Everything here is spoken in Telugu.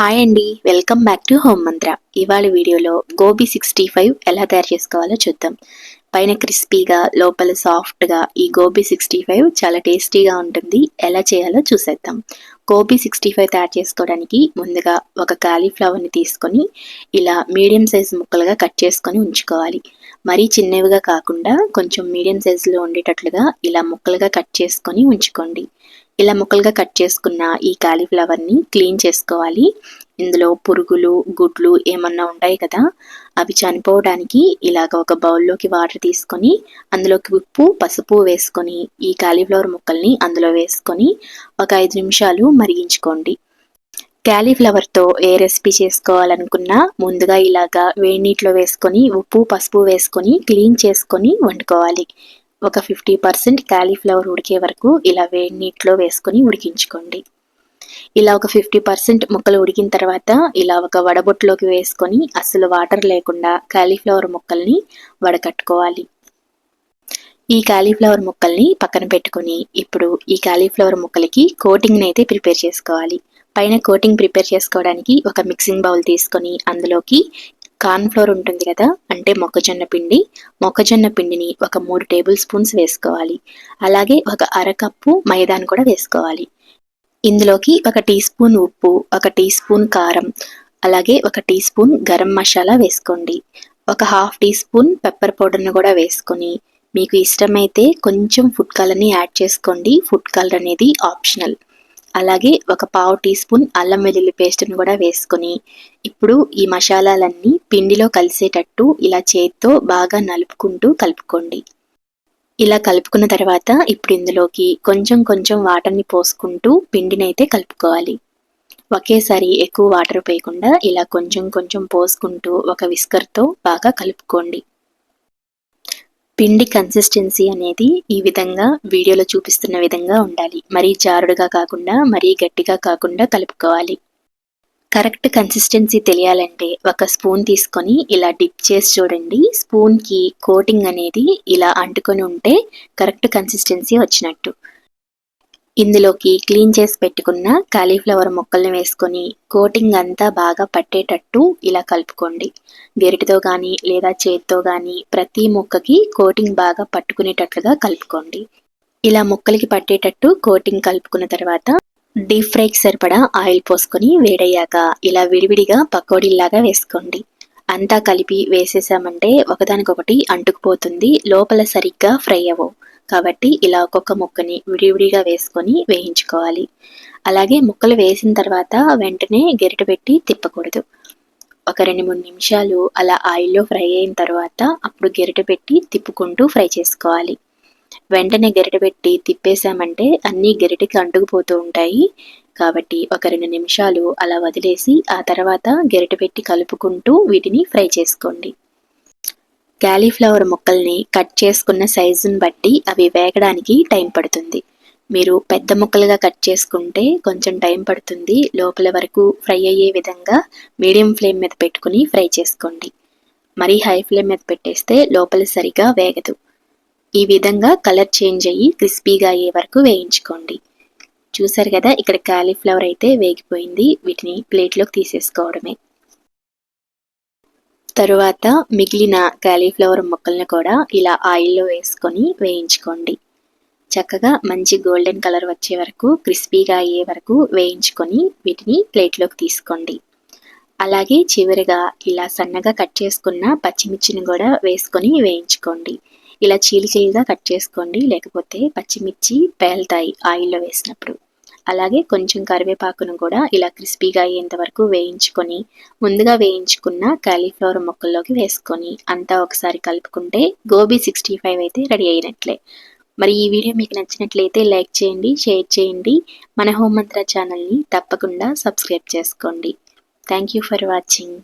హాయ్ అండి. వెల్కమ్ బ్యాక్ టు హోమ్ మంత్ర. ఇవాళ వీడియోలో గోబీ సిక్స్టీ ఫైవ్ ఎలా తయారు చేసుకోవాలో చూద్దాం. పైన క్రిస్పీగా లోపల సాఫ్ట్గా ఈ గోబీ సిక్స్టీ ఫైవ్ చాలా టేస్టీగా ఉంటుంది. ఎలా చేయాలో చూసేద్దాం. గోబీ సిక్స్టీ ఫైవ్ తయారు చేసుకోవడానికి ముందుగా ఒక కాలీఫ్లవర్ని తీసుకొని ఇలా మీడియం సైజ్ ముక్కలుగా కట్ చేసుకొని ఉంచుకోవాలి. మరీ చిన్నవిగా కాకుండా కొంచెం మీడియం సైజులో ఉండేటట్లుగా ఇలా ముక్కలుగా కట్ చేసుకొని ఉంచుకోండి. ఇలా ముక్కలుగా కట్ చేసుకున్న ఈ కాలీఫ్లవర్ని క్లీన్ చేసుకోవాలి. ఇందులో పురుగులు గుడ్లు ఏమన్నా ఉంటాయి కదా అవి చనిపోవడానికి ఇలాగ ఒక బౌల్లోకి వాటర్ తీసుకొని అందులోకి ఉప్పు పసుపు వేసుకొని ఈ కాలీఫ్లవర్ ముక్కల్ని అందులో వేసుకొని ఒక ఐదు నిమిషాలు మరిగించుకోండి. క్యాలీఫ్లవర్తో ఏ రెసిపీ చేసుకోవాలనుకున్నా ముందుగా ఇలాగా వేడి నీటిలో వేసుకొని ఉప్పు పసుపు వేసుకొని క్లీన్ చేసుకొని వండుకోవాలి. ఒక ఫిఫ్టీ పర్సెంట్ క్యాలీఫ్లవర్ ఉడికే వరకు ఇలా వేడి నీటిలో వేసుకొని ఉడికించుకోండి. ఇలా ఒక ఫిఫ్టీ పర్సెంట్ ముక్కలు ఉడికిన తర్వాత ఇలా ఒక వడబొట్టులోకి వేసుకొని అసలు వాటర్ లేకుండా కాలీఫ్లవర్ ముక్కల్ని వడకట్టుకోవాలి. ఈ కాలీఫ్లవర్ ముక్కల్ని పక్కన పెట్టుకొని ఇప్పుడు ఈ కాలీఫ్లవర్ ముక్కలకి కోటింగ్ని అయితే ప్రిపేర్ చేసుకోవాలి. పైన కోటింగ్ ప్రిపేర్ చేసుకోవడానికి ఒక మిక్సింగ్ బౌల్ తీసుకొని అందులోకి కార్న్ ఫ్లోర్ ఉంటుంది కదా అంటే మొక్కజొన్న పిండి. మొక్కజొన్న పిండిని ఒక మూడు టేబుల్ స్పూన్స్ వేసుకోవాలి. అలాగే ఒక అరకప్పు మైదాను కూడా వేసుకోవాలి. ఇందులోకి ఒక టీ స్పూన్ ఉప్పు ఒక టీ స్పూన్ కారం అలాగే ఒక టీ స్పూన్ గరం మసాలా వేసుకోండి. ఒక హాఫ్ టీ స్పూన్ పెప్పర్ పౌడర్ని కూడా వేసుకొని మీకు ఇష్టమైతే కొంచెం ఫుడ్ కలర్ని యాడ్ చేసుకోండి. ఫుడ్ కలర్ అనేది ఆప్షనల్. అలాగే ఒక పావు టీ స్పూన్ అల్లం వెల్లుల్లి పేస్ట్ని కూడా వేసుకొని ఇప్పుడు ఈ మసాలాలన్నీ పిండిలో కలిసేటట్టు ఇలా చేత్తో బాగా నలుపుకుంటూ కలుపుకోండి. ఇలా కలుపుకున్న తర్వాత ఇప్పుడు ఇందులోకి కొంచెం కొంచెం వాటర్ని పోసుకుంటూ పిండిని అయితే కలుపుకోవాలి. ఒకేసారి ఎక్కువ వాటర్ పోయకుండా ఇలా కొంచెం కొంచెం పోసుకుంటూ ఒక విస్కర్తో బాగా కలుపుకోండి. పిండి కన్సిస్టెన్సీ అనేది ఈ విధంగా వీడియోలో చూపిస్తున్న విధంగా ఉండాలి. మరీ జారుడుగా కాకుండా మరీ గట్టిగా కాకుండా కలుపుకోవాలి. కరెక్ట్ కన్సిస్టెన్సీ తెలియాలంటే ఒక స్పూన్ తీసుకొని ఇలా డిప్ చేసి చూడండి. స్పూన్కి కోటింగ్ అనేది ఇలా అంటుకొని ఉంటే కరెక్ట్ కన్సిస్టెన్సీ వచ్చినట్టు. ఇందులోకి క్లీన్ చేసి పెట్టుకున్న కాలీఫ్లవర్ ముక్కల్ని వేసుకొని కోటింగ్ అంతా బాగా పట్టేటట్టు ఇలా కలుపుకోండి. గెరిటితో కానీ లేదా చేతితో కానీ ప్రతి ముక్కకి కోటింగ్ బాగా పట్టుకునేటట్లుగా కలుపుకోండి. ఇలా ముక్కలకి పట్టేటట్టు కోటింగ్ కలుపుకున్న తర్వాత డీప్ ఫ్రైకి సరిపడా ఆయిల్ పోసుకొని వేడయ్యాక ఇలా విడివిడిగా పకోడీల్లాగా వేసుకోండి. అంతా కలిపి వేసేసామంటే ఒకదానికొకటి అంటుకుపోతుంది లోపల సరిగ్గా ఫ్రై అవ్వవు. కాబట్టి ఇలా ఒక్కొక్క ముక్కని విడివిడిగా వేసుకొని వేయించుకోవాలి. అలాగే ముక్కలు వేసిన తర్వాత వెంటనే గెరిట పెట్టి తిప్పకూడదు. ఒక రెండు మూడు నిమిషాలు అలా ఆయిల్లో ఫ్రై అయిన తర్వాత అప్పుడు గెరిట పెట్టి తిప్పుకుంటూ ఫ్రై చేసుకోవాలి. వెంటనే గరిట పెట్టి తిప్పేసామంటే అన్నీ గెరిటకి అంటుకుపోతూ ఉంటాయి. కాబట్టి ఒక రెండు నిమిషాలు అలా వదిలేసి ఆ తర్వాత గెరిట పెట్టి కలుపుకుంటూ వీటిని ఫ్రై చేసుకోండి. క్యాలీఫ్లవర్ ముక్కల్ని కట్ చేసుకున్న సైజుని బట్టి అవి వేగడానికి టైం పడుతుంది. మీరు పెద్ద ముక్కలుగా కట్ చేసుకుంటే కొంచెం టైం పడుతుంది. లోపల వరకు ఫ్రై అయ్యే విధంగా మీడియం ఫ్లేమ్ మీద పెట్టుకుని ఫ్రై చేసుకోండి. మరీ హై ఫ్లేమ్ మీద పెట్టేస్తే లోపల సరిగా వేగదు. ఈ విధంగా కలర్ చేంజ్ అయ్యి క్రిస్పీగా అయ్యే వరకు వేయించుకోండి. చూసారు కదా ఇక్కడ క్యాలీఫ్లవర్ అయితే వేగిపోయింది. వీటిని ప్లేట్లోకి తీసేసుకోవడమే. తరువాత మిగిలిన కాలీఫ్లవర్ ముక్కల్ని కూడా ఇలా ఆయిల్లో వేసుకొని వేయించుకోండి. చక్కగా మంచి గోల్డెన్ కలర్ వచ్చే వరకు క్రిస్పీగా అయ్యే వరకు వేయించుకొని వీటిని ప్లేట్లోకి తీసుకోండి. అలాగే చివరిగా ఇలా సన్నగా కట్ చేసుకున్న పచ్చిమిర్చిని కూడా వేసుకొని వేయించుకోండి. ఇలా చీలి చీలిగా కట్ చేసుకోండి. లేకపోతే పచ్చిమిర్చి పేలుతాయి ఆయిల్లో వేసినప్పుడు. అలాగే కొంచెం కరివేపాకును కూడా ఇలా క్రిస్పీగా అయ్యేంత వరకు వేయించుకొని ముందుగా వేయించుకున్న కాలీఫ్లవర్ మొక్కల్లోకి వేసుకొని అంతా ఒకసారి కలుపుకుంటే గోబీ సిక్స్టీ ఫైవ్ అయితే రెడీ అయినట్లే. మరి ఈ వీడియో మీకు నచ్చినట్లయితే లైక్ చేయండి షేర్ చేయండి. మన హోమ్ మంత్ర ఛానల్ని తప్పకుండా సబ్స్క్రైబ్ చేసుకోండి. Thank you for watching.